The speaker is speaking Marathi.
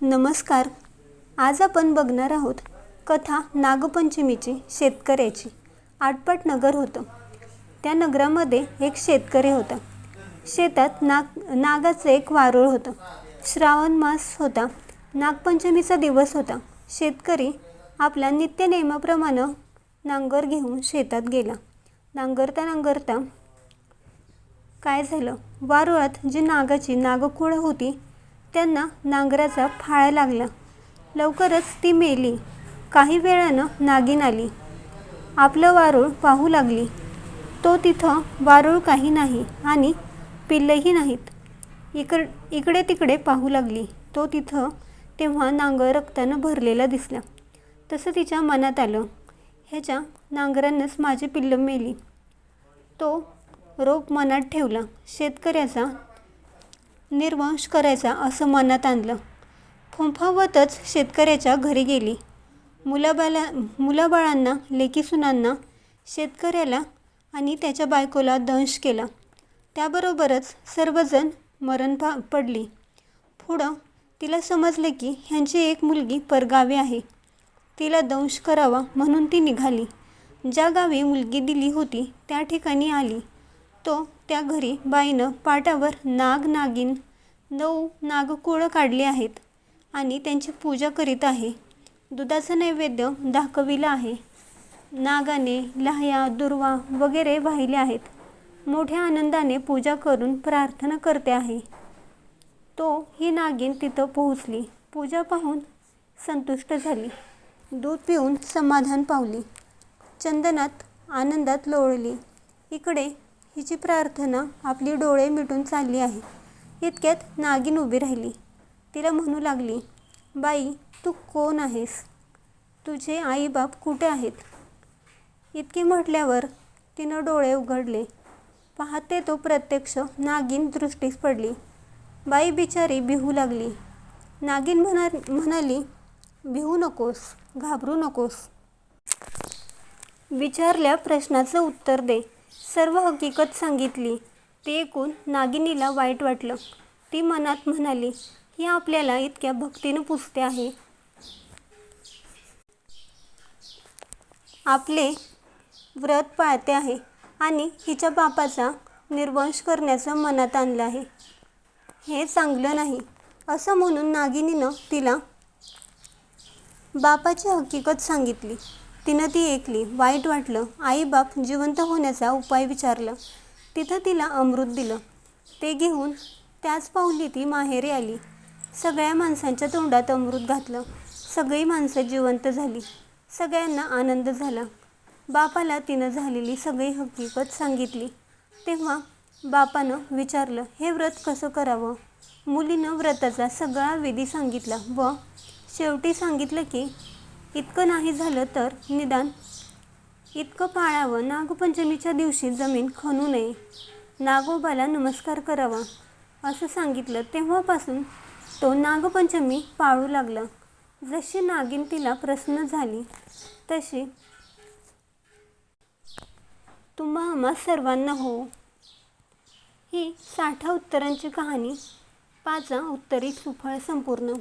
नमस्कार. आज आपण बघणार आहोत कथा नागपंचमीची शेतकऱ्याची. आटपाट नगर होतं. त्या नगरामध्ये एक शेतकरी होता. शेतात नाग नागाचं एक वारूळ होतं. श्रावण मास होता. नागपंचमीचा दिवस होता. शेतकरी आपल्या नित्य नियमाप्रमाणे नांगर घेऊन शेतात गेला. नांगरता नांगरता काय झालं? वारुळात जी नागाची नागकुळं होती त्यांना नांगराचा फाळा लागला. लवकरच ती मेली. काही वेळानं नागिन आली. आपलं वारूळ पाहू लागली. तो तिथं वारूळ काही नाही आणि पिल्लंही नाहीत. इकड इकडे तिकडे पाहू लागली. तो तिथं तेव्हा नांगर रक्तानं भरलेला दिसला. तसं तिच्या मनात आलं. ह्याच्या नांगरानंच माझी पिल्लं मेली. तो रोप मनात ठेवला. शेतकऱ्याचा निर्वंश करायचा असं मनात आणलं. फुंफावतच शेतकऱ्याच्या घरी गेली. मुलाबाला मुलाबाळांना लेकीसुनांना शेतकऱ्याला आणि त्याच्या बायकोला दंश केला. त्याबरोबरच सर्वजण मरण पा पडली. पुढं तिला समजले की ह्यांची एक मुलगी परगावी आहे. तिला दंश करावा म्हणून ती निघाली. ज्या गावी मुलगी दिली होती त्या ठिकाणी आली. तो त्या घरी बाईनं पाटावर नाग नागिन नऊ नागकुळं काढली आहेत आणि त्यांची पूजा करीत आहे. दुधाचं नैवेद्य दाखविलं आहे. नागाने लाह्या दुर्वा वगैरे वाहिले आहेत. मोठ्या आनंदाने पूजा करून प्रार्थना करते आहे. तो ही नागिन तिथं पोहोचली. पूजा पाहून संतुष्ट झाली. दूध पिऊन समाधान पावली. चंदनात आनंदात लोळली. इकडे हिची प्रार्थना आपली डोळे मिटून चालली आहे. इतक्यात नागिन उभी राहिली. तिला म्हणू लागली बाई तू कोण आहेस? तुझे आईबाप कुठे आहेत? इतकी म्हटल्यावर तिनं डोळे उघडले. पाहते तो प्रत्यक्ष नागिन दृष्टीस पडली. बाई बिचारी बिहू लागली. नागिन म्हणा म्हणाली भिवू नकोस घाबरू नकोस. विचारल्या प्रश्नाचं उत्तर दे. सर्व हकीकत सांगितली. ते ऐकून नागिनीला वाईट वाटलं. ती मनात म्हणाली ही आपल्याला इतक्या भक्तीनं पुजते आहे. आपले व्रत पाळते आहे आणि हिच्या बापाचा निर्वंश करण्याचं मनात आणलं आहे. हे चांगलं नाही असं म्हणून नागिनीनं तिला बापाची हकीकत सांगितली. तिनं ती ऐकली वाईट वाटलं. आईबाप जिवंत होण्याचा उपाय विचारला. तिथं तिला अमृत दिलं. ते घेऊन त्याच पाऊली ती माहेरी आली. सगळ्या माणसांच्या तोंडात अमृत घातलं. सगळी माणसं जिवंत झाली. सगळ्यांना आनंद झाला. बापाला तिनं झालेली सगळी हकीकत सांगितली. तेव्हा बापानं विचारलं हे व्रत कसं करावं? मुलीनं व्रताचा सगळा विधी सांगितला व शेवटी सांगितलं की इतकं नाही झालं तर निदान. इतकं पाळावं. नागपंचमीच्या दिवशी जमीन खणू नये. नागोबाला नमस्कार करावा असं सांगितलं. तेव्हापासून तो नागपंचमी पाळू लागला. जशी नागिन तिला प्रसन्न झाली तशी तुम्हा आम्हा सर्वांना हो. ही साठा उत्तरांची कहाणी पाचा उत्तरी सुफळ संपूर्ण.